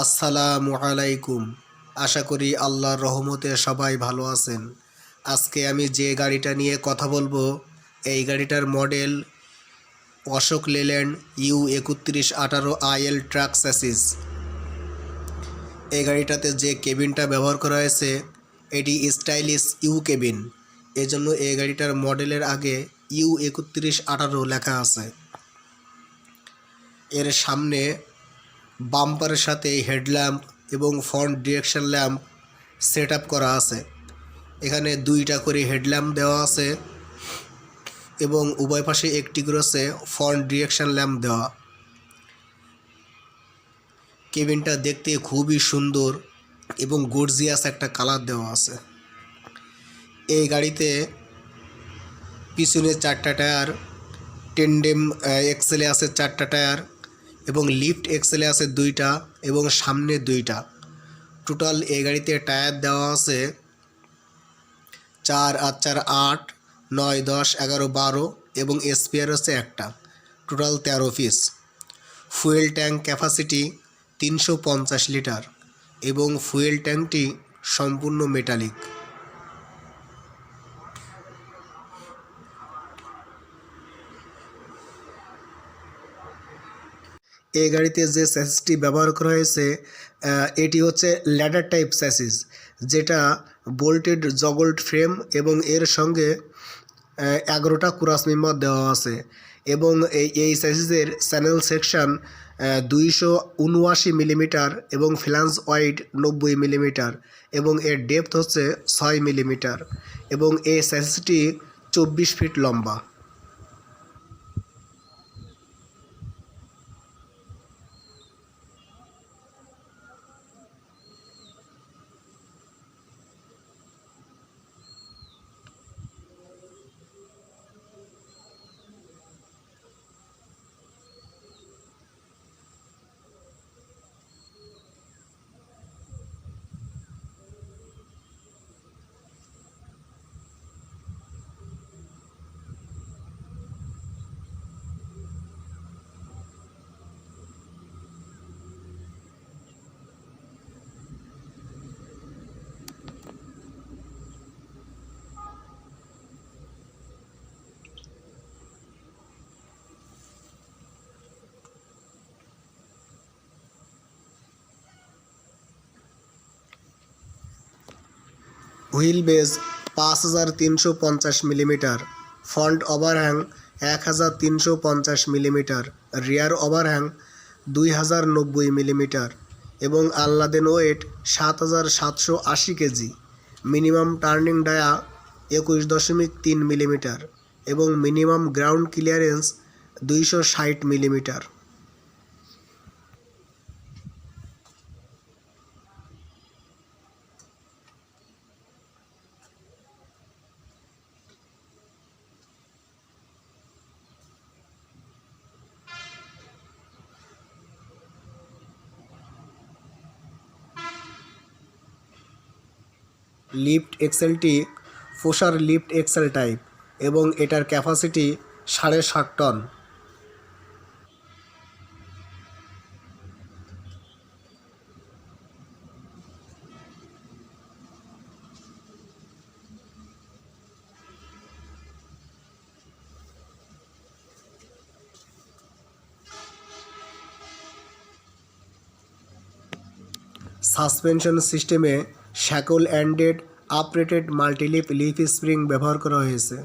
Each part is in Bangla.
আসসালামু আলাইকুম। আশা করি আল্লাহর রহমতে সবাই ভালো আছেন। আজকে আমি যে গাড়িটা নিয়ে কথা বলব, এই গাড়িটার মডেল অশোক লেল্যান্ড ইউ একত্রিশ আঠারো আইএল ট্রাক স্যাসিস। এই গাড়িটাতে যে কেবিনটা ব্যবহার করা হয়েছে, এটি স্টাইলিশ ইউ কেবিন। এজন্য এই গাড়িটার মডেলের আগে ইউ একত্রিশ আঠারো লেখা আছে। এর সামনে বাম্পারের সাথে হেডল্যাম্প এবং ফ্রন্ট ডিরেকশন ল্যাম্প সেট করা আছে। এখানে দুইটা করে হেডল্যাম্প দেওয়া আছে এবং উভয় পাশে একটি করেছে ফ্রন্ট ডিরেকশন ল্যাম্প দেওয়া। কেবিনটা দেখতে খুবই সুন্দর এবং গর্জিয়াস একটা কালার দেওয়া আছে। এই গাড়িতে পিছনে চারটা টায়ার, টেন্ডেম এক্সেলে আছে চারটা টায়ার এবং লিফট এক্সেলে আছে দুইটা এবং সামনে দুইটা। টোটাল এ গাড়িতে টায়ার দেওয়া আছে চার আর চার আট, নয় দশ, এগারো বারো এবং স্পেয়ার হচ্ছে একটা। টোটাল তেরো পিস। ফুয়েল ট্যাঙ্ক ক্যাপাসিটি তিনশো পঞ্চাশ লিটার এবং ফুয়েল ট্যাঙ্কটি সম্পূর্ণ মেটালিক। এই গাড়িতে যে স্যাসিসটি ব্যবহার করা হয়েছে এটি হচ্ছে ল্যাডার টাইপ স্যাসিস, যেটা বোল্টেড জগল্ড ফ্রেম এবং এর সঙ্গে এগারোটা কুরাস মেম্বার দেওয়া আছে। এবং এই এই স্যাসিসের চ্যানেল সেকশন দুইশো উনআশি মিলিমিটার এবং ফ্ল্যান্স ওয়াইড নব্বই মিলিমিটার এবং এর ডেপথ হচ্ছে ছয় মিলিমিটার এবং এই স্যাসিসটি চব্বিশ ফিট লম্বা। হুইল বেজ পাঁচ হাজার তিনশো পঞ্চাশ মিলিমিটার, ফ্রন্ট ওভারহ্যাং এক হাজার তিনশো পঞ্চাশ মিলিমিটার, রিয়ার ওভারহ্যাং দুই হাজার নব্বই মিলিমিটার এবং আল্লাদেন ওয়েট সাত হাজার সাতশো আশি কেজি, মিনিমাম টার্নিং ডায়া একুশ দশমিক তিন মিলিমিটার এবং মিনিমাম গ্রাউন্ড ক্লিয়ারেন্স দুইশো ষাট মিলিমিটার। লিফট এক্সেলটি ফোসার লিফট এক্সেল টাইপ এবং এটার ক্যাপাসিটি সাড়ে সাত টন। সাসপেনশন সিস্টেমে shackle ended uprated multileaf leaf spring ব্যবহার করা হয়েছে।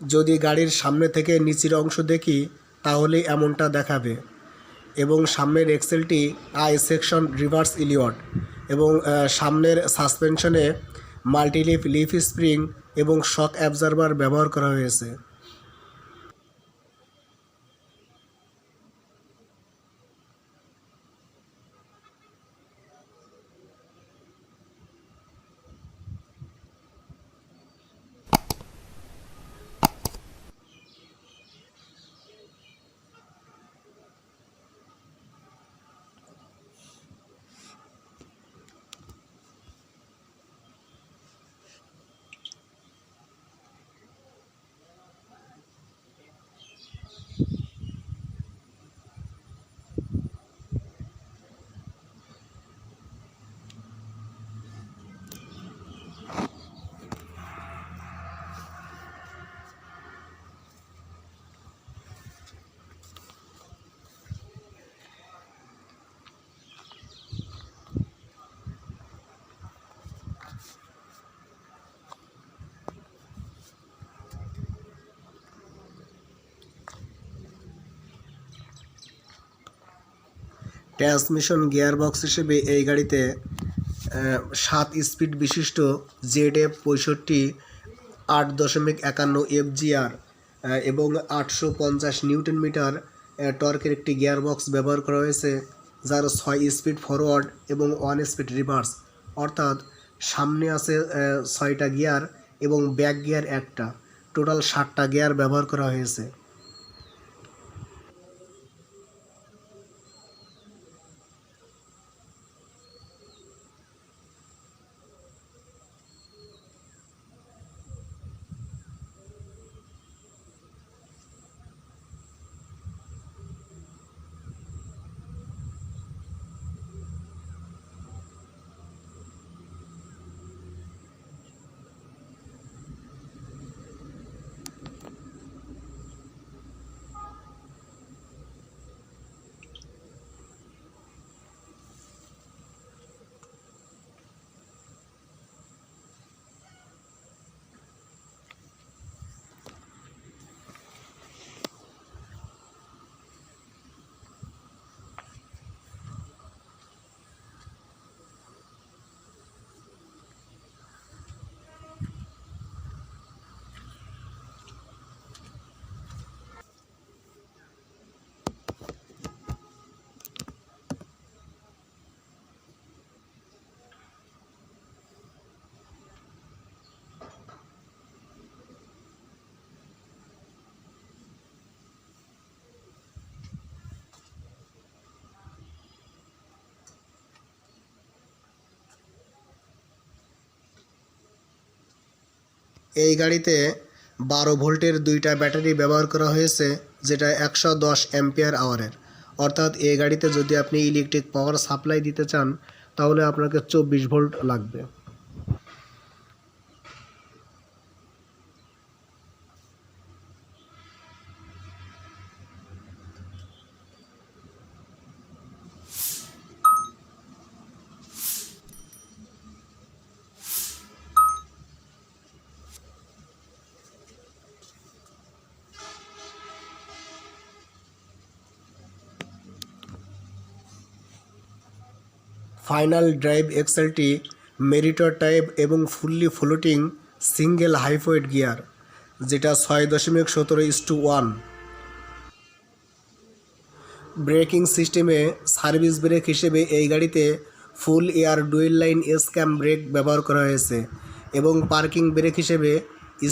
যদি গাড়ির সামনে থেকে নিচের অংশ দেখি, তাহলে এমনটা দেখাবে। এবং সামনের এক্সেলটি আই সেকশন রিভার্স ইলিয়ট এবং সামনের সাসপেনশনে মাল্টিলিপ লিফ স্প্রিং এবং শক অ্যাবজার্ভার ব্যবহার করা হয়েছে। ট্রান্সমিশন গিয়ারবক্স হিসেবে এই গাড়িতে সাত স্পিড বিশিষ্ট জেড এফ পঁয়ষট্টি, আট দশমিক একান্ন এফ এফজিআর এবং আটশো পঞ্চাশ নিউটন মিটার টর্কের একটি গিয়ারবক্স ব্যবহার করা হয়েছে, যার ছয় স্পিড ফরওয়ার্ড এবং ওয়ান স্পিড রিভার্স। অর্থাৎ সামনে আছে ছয়টা গিয়ার এবং ব্যাক গিয়ার একটা। টোটাল ষাটটা গিয়ার ব্যবহার করা হয়েছে। এই গাড়িতে বারো ভোল্টের দুইটা ব্যাটারি ব্যবহার করা হয়েছে, যেটা একশো দশ অ্যাম্পিয়ার আওয়ারের। অর্থাৎ এই গাড়িতে যদি আপনি ইলেকট্রিক পাওয়ার সাপ্লাই দিতে চান, তাহলে আপনাকে চব্বিশ ভোল্ট লাগবে। ফাইনাল ড্রাইভ এক্সেলটি মেরিটর টাইপ এবং fully floating single hypoid gear, যেটা ছয় দশমিক সতেরো ইস টু ওয়ান ব্রেকিং সিস্টেমে সার্ভিস ব্রেক হিসেবে এই গাড়িতে full air dual line S cam brake ব্যবহার করা হয়েছে এবং পার্কিং ব্রেক হিসেবে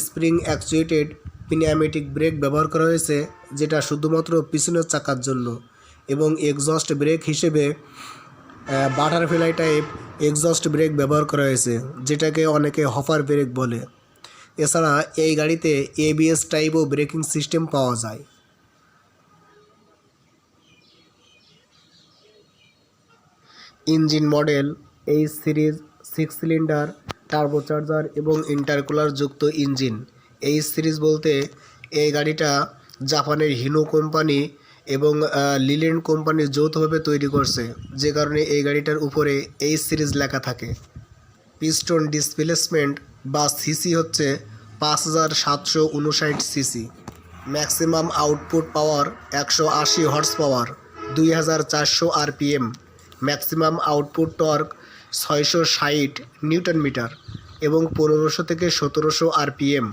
স্প্রিং অ্যাকচুয়েটেড পিনিয়ামেটিক ব্রেক ব্যবহার করা হয়েছে, যেটা শুধুমাত্র পিছনের চাকার জন্য এবং এক্সস্ট ব্রেক হিসেবে বাটারফ্লাই টাইপ এক্সস্ট ব্রেক ব্যবহার করা হয়েছে, যেটাকে অনেকে হফার ব্রেক বলে। এছাড়া এই গাড়িতে এবিএস টাইপও ব্রেকিং সিস্টেম পাওয়া যায়। Engine model H series six cylinder turbocharger এবং ইন্টারকুলার যুক্ত ইঞ্জিন। এইচ সিরিজ বলতে এই গাড়িটা জাপানের হিনো কোম্পানি এবং লিলেন্ড কোম্পানি যৌথভাবে তৈরি করছে, যে কারণে এই গাড়িটার উপরে এই সিরিজ লেখা থাকে। পিস্টন ডিসপ্লেসমেন্ট বা সিসি হচ্ছে পাঁচ হাজার সাতশো উনষাট সিসি। ম্যাক্সিমাম আউটপুট পাওয়ার একশো আশি হর্স পাওয়ার দুই হাজার চারশো আরপিএম। ম্যাক্সিমাম আউটপুট টর্ক ছয়শো ষাট নিউটন মিটার এবং পনেরোশো থেকে সতেরোশো আরপিএম।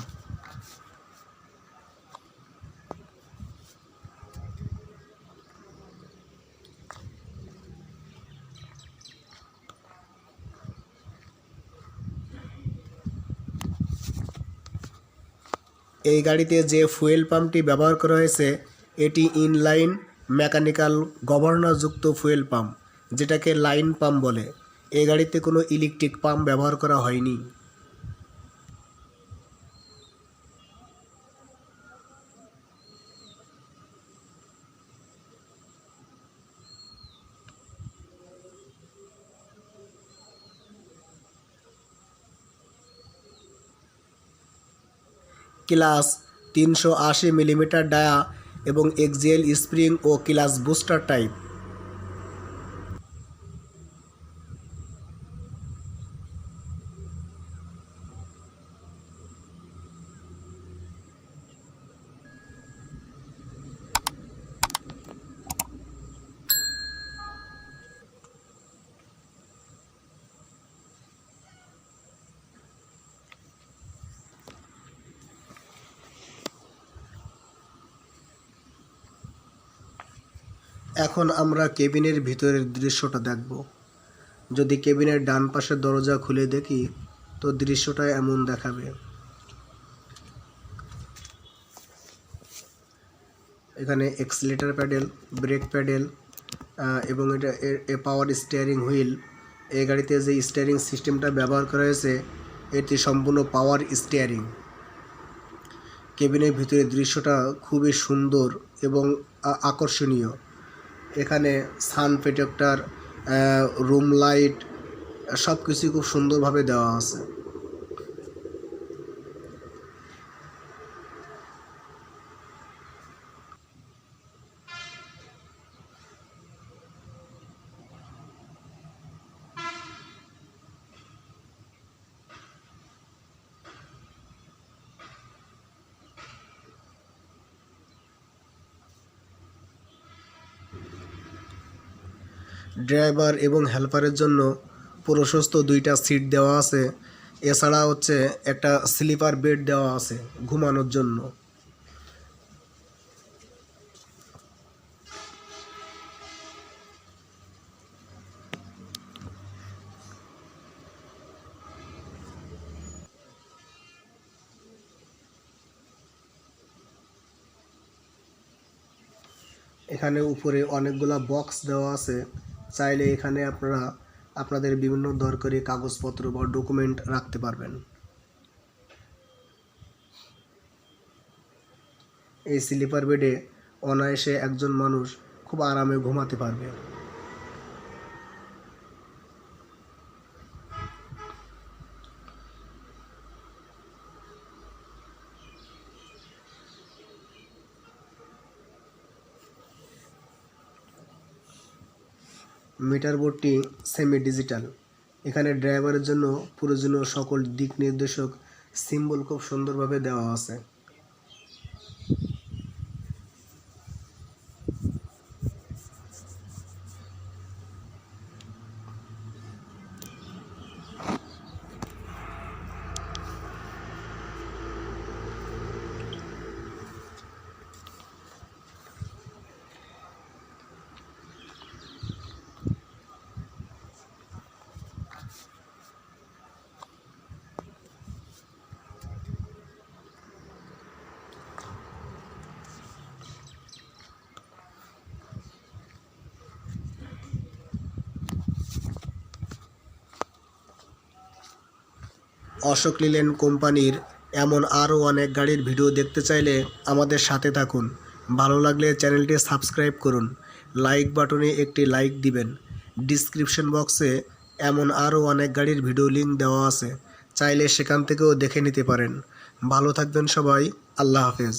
এই গাড়িতে যে ফুয়েল পাম্পটি ব্যবহার করা হয়েছে, এটি ইনলাইন মেকানিক্যাল গভর্নরযুক্ত ফুয়েল পাম্প, যেটাকে লাইন পাম্প বলে। এই গাড়িতে কোনো ইলেকট্রিক পাম্প ব্যবহার করা হয়নি। ক্লাস তিনশো আশি মিলিমিটার ডায়া এবং এক্সিএল স্প্রিং ও ক্লাস বুস্টার টাইপ। এখন আমরা কেবিনের ভিতরের দৃশ্যটা দেখব। যদি কেবিনের ডান পাশের দরজা খুলে দেখি, তো দৃশ্যটা এমন দেখাবে। এখানে এক্সিলেটার প্যাডেল, ব্রেক প্যাডেল এবং এটা এ পাওয়ার স্টিয়ারিং হুইল। এই গাড়িতে যে স্টিয়ারিং সিস্টেমটা ব্যবহার করা হয়েছে, এটি সম্পূর্ণ পাওয়ার স্টিয়ারিং। কেবিনের ভিতরে দৃশ্যটা খুবই সুন্দর এবং আকর্ষণীয়। এখানে সান প্রোটেক্টার রুম লাইট সব কিছুই খুব সুন্দরভাবে দেওয়া আছে। ড্রাইভার এবং হেল্পারের জন্য প্রশস্ত দুইটা সিট দেওয়া আছে। এছাড়া হচ্ছে একটা স্লিপার বেড দেওয়া আছে ঘুমানোর জন্য। এখানে উপরে অনেকগুলা বক্স দেওয়া আছে। চাইলে এখানে আপনারা আপনাদের বিভিন্ন দরকারি কাগজপত্র বা ডকুমেন্ট রাখতে পারবেন। এই স্লিপার বেডে অনায়াসে একজন মানুষ খুব আরামে ঘুমাতে পারবে। মিটার বোর্ডটি সেমি ডিজিটাল এখানে ড্রাইভারের জন্য প্রয়োজনীয় সকল দিক নির্দেশক সিম্বল খুব সুন্দরভাবে দেওয়া আছে। অশোক লিলেন কোম্পানির এমন আরও অনেক গাড়ির ভিডিও দেখতে চাইলে আমাদের সাথে থাকুন। ভালো লাগলে চ্যানেলটি সাবস্ক্রাইব করুন। লাইক বাটনে একটি লাইক দিবেন। ডিসক্রিপশন বক্সে এমন আরও অনেক গাড়ির ভিডিও লিঙ্ক দেওয়া আছে। চাইলে সেখান থেকেও দেখে নিতে পারেন। ভালো থাকবেন সবাই। আল্লাহ হাফেজ।